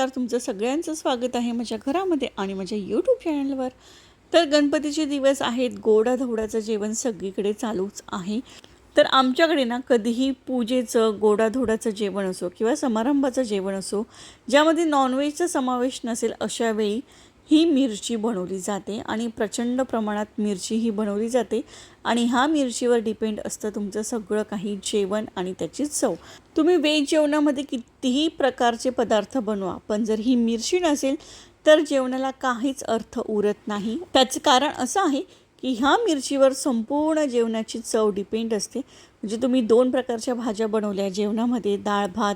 नमस्कार तुमचं सगळ्यांचं स्वागत आहे माझ्या घरामध्ये आणि माझ्या यूट्यूब चॅनलवर तर गणपतीचे दिवस आहेत गोडाधोडाचं जेवण सगळीकडे चालूच आहे. तर आमच्याकडे ना कधीही पूजेचं गोडाधोडाचं जेवण असो किंवा समारंभाचं जेवण असो ज्यामध्ये नॉनव्हेजचा समावेश नसेल अशा वेळी ही मिरची बनवली जाते आणि प्रचंड प्रमाणात मिरची ही बनवली जाते. आणि ह्या मिरचीवर डिपेंड असतं तुमचं सगळं काही जेवण आणि त्याची चव. तुम्ही वेज जेवणामध्ये कितीही प्रकारचे पदार्थ बनवा पण जर ही मिरची नसेल तर जेवणाला काहीच अर्थ उरत नाही. त्याचं कारण असं आहे की ह्या मिरचीवर संपूर्ण जेवणाची चव डिपेंड असते. म्हणजे तुम्ही दोन प्रकारच्या भाज्या बनवल्या जेवणामध्ये डाळ भात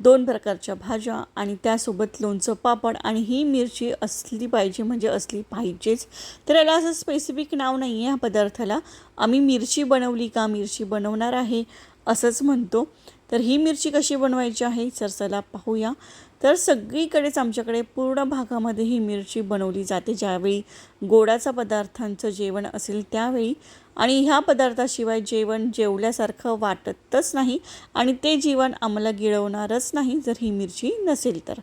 दोन प्रकारच्या भाज्या आणि त्यासोबत लोणचं पापड आणि ही मिरची असली पाहिजे म्हणजे असली पाहिजेच. तर याला असं स्पेसिफिक नाव नाही आहे ह्या पदार्थाला. आम्ही मिरची बनवली का? मिरची बनवणार आहे. असंच म्हणतो. तर ही मिरची कशी बनवायची आहे? सर चला पाहूया. तर सगळीकडेच आमच्याकडे पूर्ण भागामध्ये ही मिरची बनवली जाते. ज्यावेळी गोडाचा पदार्थांचं जेवण असेल त्यावेळी. आणि ह्या पदार्थाशिवाय जेवण जेवल्यासारखं वाटतच नाही. आणि ते जीवन आम्हाला गिळवणारच नाही जर ही मिरची नसेल तर.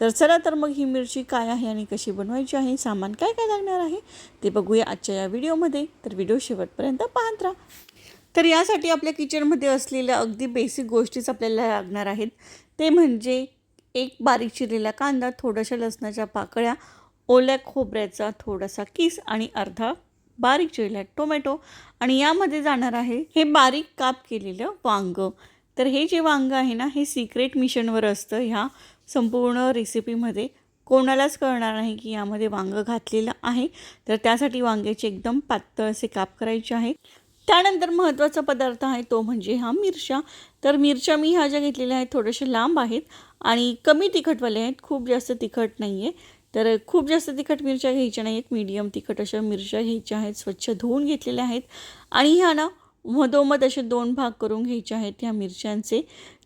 तर चला तर मग ही मिरची काय आहे आणि कशी बनवायची आहे? सामान काय काय लागणार आहे? ते बघूया आजच्या या व्हिडिओमध्ये. तर व्हिडिओ शेवटपर्यंत पाहत राहा. तर यासाठी आपल्या किचनमध्ये असलेल्या अगदी बेसिक गोष्टीच आपल्याला लागणार आहेत. ते म्हणजे एक बारीक चिरलेला कांदा थोड्याशा लसणाच्या पाकळ्या ओल्या खोबऱ्याचा थोडासा किस आणि अर्धा बारीक चिरलेला टोमॅटो आणि यामध्ये जाणार आहे हे बारीक काप केलेलं वांग. तर हे जे वांग आहे ना हे सिक्रेट मिशनवर असतं ह्या संपूर्ण रेसिपीमध्ये कोणालाच कळणार नाही की यामध्ये वांग घातलेलं आहे. तर त्यासाठी वांग्याचे एकदम पातळ असे काप करायचे आहे. त्यानंतर महत्त्वाचा पदार्थ आहे तो म्हणजे ह्या मिरच्या. तर मिरच्या मी ह्या ज्या घेतलेल्या आहेत थोड्याशा लांब आहेत आणि कमी तिखटवाल्या आहेत खूप जास्त तिखट नाही आहे तर खूप जास्त तिखट मिरच्या घ्यायच्या नाही आहेत मीडियम तिखट अशा मिरच्या घ्यायच्या आहेत स्वच्छ धुवून घेतलेल्या आहेत. आणि ह्या ना मधोमध असे दोन भाग करून घ्यायचे आहेत ह्या मिरच्यांचे.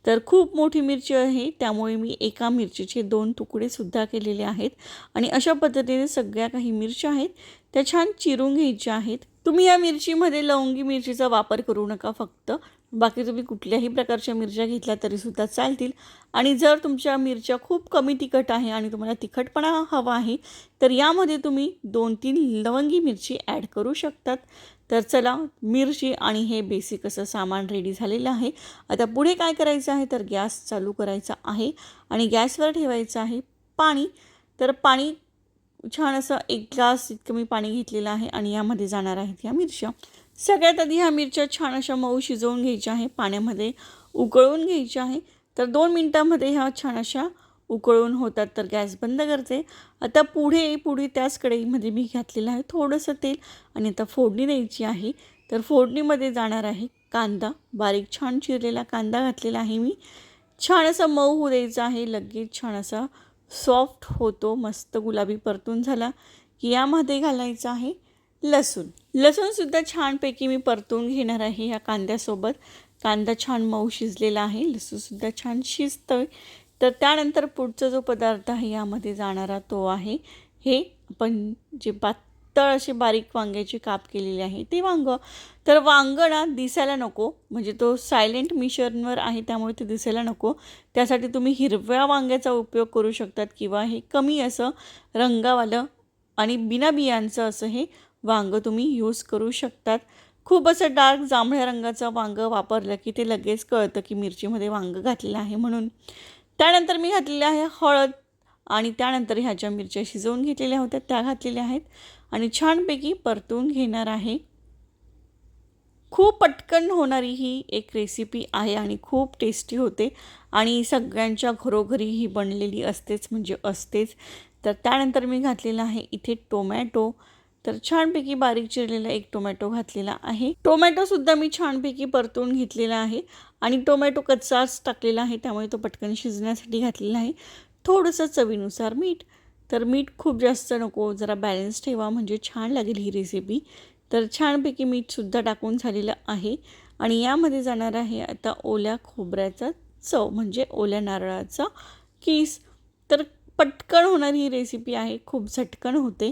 तर खूप मोठी मिरची आहे त्यामुळे मी एका मिरचीचे दोन तुकडेसुद्धा केलेले आहेत. आणि अशा पद्धतीने सगळ्या काही मिरच्या आहेत त्या छान चिरून घ्यायच्या आहेत. तुम्ही या मिरचीमध्ये लवंगी मिरचीचा वापर करू नका फक्त. बाकी तुम्ही कुठल्याही प्रकारच्या मिरच्या घेतल्या तरीसुद्धा चालतील. आणि जर तुमच्या मिरच्या खूप कमी तिखट आहे आणि तुम्हाला तिखटपणा हवा आहे तर यामध्ये तुम्ही दोन तीन लवंगी मिरची ॲड करू शकतात. तर चला मिरची आणि हे बेसिक असं सामान रेडी झालेलं आहे. आता पुढे काय करायचं आहे? तर गॅस चालू करायचा आहे आणि गॅसवर ठेवायचं आहे पाणी. तर पाणी छान असं एक ग्लास इतकं मी पाणी घेतलेलं आहे आणि यामध्ये जाणार आहेत ह्या मिरच्या. सगळ्यात आधी ह्या मिरच्या छान अशा मऊ शिजवून घ्यायच्या आहे पाण्यामध्ये उकळून घ्यायच्या आहे. तर दोन मिनटामध्ये ह्या छान अशा उकळून होतात तर गॅस बंद करते. आता पुढे पुढे त्याच कढईमध्ये मी घातलेलं आहे थोडंसं तेल आणि आता फोडणी द्यायची आहे. तर फोडणीमध्ये जाणार आहे कांदा बारीक छान चिरलेला कांदा घातलेला आहे मी. छान असा मऊ होऊ आहे लगेच छान असा सॉफ्ट होतो मस्त गुलाबी परतून झाला. की यामध्ये घालायचं आहे लसूण. लसूणसुद्धा छानपैकी मी परतून घेणार आहे या कांद्यासोबत. कांदा छान मऊ शिजलेला आहे लसूणसुद्धा छान शिजतं आहे तर त्यानंतर पुढचा जो पदार्थ आहे यामध्ये जाणारा तो आहे हे आपण जे पात पातळ अशी बारीक वांग्याची काप केलेली आहे. ते वांग तर वांगणा दिसायला नको म्हणजे तो सायलेंट मिशनवर आहे त्यामुळे ते दिसायला नको. त्यासाठी तुम्ही हिरव्या वांग्याचा उपयोग करू शकतात किंवा हे कमी असं रंगावालं आणि बिना बियांचं असं हे वांग तुम्ही यूज करू शकतात. खूप असं डार्क जांभळ्या रंगाचं वांग वापरलं की ते लगेच कळतं की मिरचीमध्ये वांग घातलेलं आहे म्हणून. त्यानंतर मी घातलेलं आहे हळद. आणि त्यानंतर ह्या ज्या मिरच्या शिजवून घेतलेल्या होत्या त्या घातलेल्या आहेत. आणि छानपैकी परतून घेणार आहे. खूप पटकन होणारी ही एक रेसिपी आहे आणि खूप टेस्टी होते. आणि सगळ्यांच्या घरोघरी ही बनलेली असतेच म्हणजे असतेच. तर त्यानंतर मी घातलेला आहे इथे टोमॅटो. तर छानपैकी बारीक चिरलेला एक टोमॅटो घातलेला आहे. टोमॅटोसुद्धा मी छानपैकी परतून घेतलेला आहे. आणि टोमॅटो कच्चाच टाकलेला आहे त्यामुळे तो पटकन शिजण्यासाठी घातलेला आहे. थोडंसं चवीनुसार मीठ. तर मीठ खूप जास्त नको जरा बॅलन्स ठेवा म्हणजे छान लागेल ही रेसिपी तर छानपैकी मीठसुद्धा टाकून झालेलं आहे. आणि यामध्ये जाणार आहे आता ओल्या खोबऱ्याचा चव म्हणजे ओल्या नारळाचा किस. तर पटकन होणारी ही रेसिपी आहे खूप झटकन होते.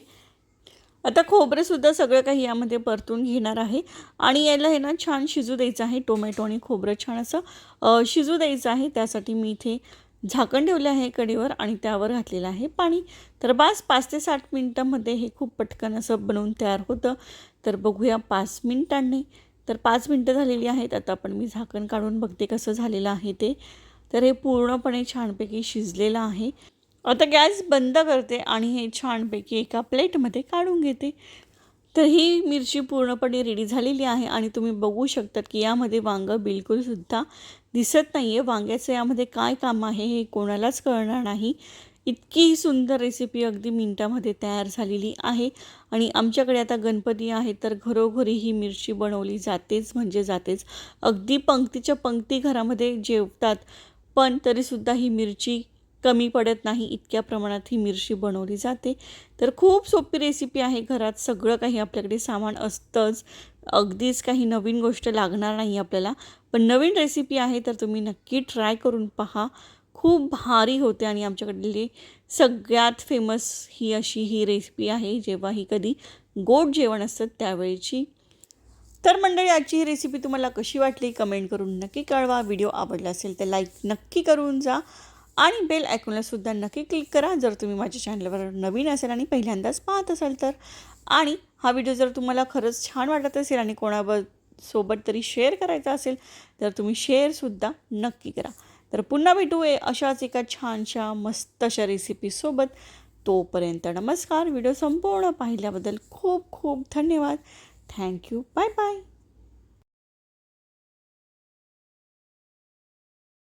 आता खोबरेसुद्धा सगळं काही यामध्ये परतून घेणार आहे. आणि याला हे ना छान शिजू द्यायचं आहे टोमॅटो आणि खोबरं छान असं शिजू द्यायचं आहे. त्यासाठी मी इथे झाकण ठेवलं आहे कढीवर आणि त्यावर घातलेलं आहे पाणी. तर बास पाच ते साठ मिनटामध्ये हे खूप पटकन असं बनवून तयार होतं. तर बघूया पाच मिनटांनी. तर पाच मिनटं झालेली आहेत. आता पण मी झाकण काढून बघते कसं झालेलं आहे ते. तर हे पूर्णपणे छानपैकी शिजलेलं आहे. आता गॅस बंद करते आणि हे छानपैकी एका प्लेटमध्ये काढून घेते. तर ही मिरची पूर्णपणे रेडी झालेली आहे आणि तुम्ही बघू शकतात की यामध्ये वांगं बिलकुलसुद्धा दिसत नाही आहे वांग्याचं यामध्ये काय काम आहे हे कोणालाच कळणार नाही. इतकी सुंदर रेसिपी अगदी मिनटामध्ये तयार झालेली आहे. आणि आमच्याकडे आता गणपती आहे तर घरोघरी ही मिरची बनवली जातेच म्हणजे जातेच. अगदी पंक्तीच्या पंक्ती घरामध्ये जेवतात पण तरीसुद्धा ही मिरची कमी पडत नाही इतक्या प्रमाणात ही मिरची बनवली जाते. तर खूप सोपी रेसिपी आहे घरात. सगळं काही आपल्याकडे सामान असतंच. अगदीच काही नवीन गोष्ट लागणार नाही आपल्याला. पण नवीन रेसिपी आहे तर तुम्ही नक्की ट्राय करून पहा. खूप भारी होते आणि आमच्याकडली सगळ्यात फेमस ही अशी ही रेसिपी आहे. जेव्हा ही कधी गोड जेवण असतं त्यावेळेची. तर मंडळी आजची ही रेसिपी तुम्हाला कशी वाटली? कमेंट करून नक्की कळवा. व्हिडिओ आवडला असेल तर लाईक नक्की करून जा. आणि बेल ऐकूनला नक्की क्लिक करा. जर तुम्ही माझ्या चॅनलवर नवीन असेल आणि पहिल्यांदाच पाहत असाल तर. आणि हा व्हिडिओ जर तुम्हाला खरंच छान वाटत असेल आणि कोणाब सोबत तरी शेअर करायचा असेल तर तुम्ही शेअरसुद्धा नक्की करा. तर पुन्हा भेटू आहे अशाच एका छानशा मस्त अशा रेसिपीसोबत तोपर्यंत नमस्कार. व्हिडिओ संपूर्ण पाहिल्याबद्दल खूप खूप धन्यवाद. Thank you bye bye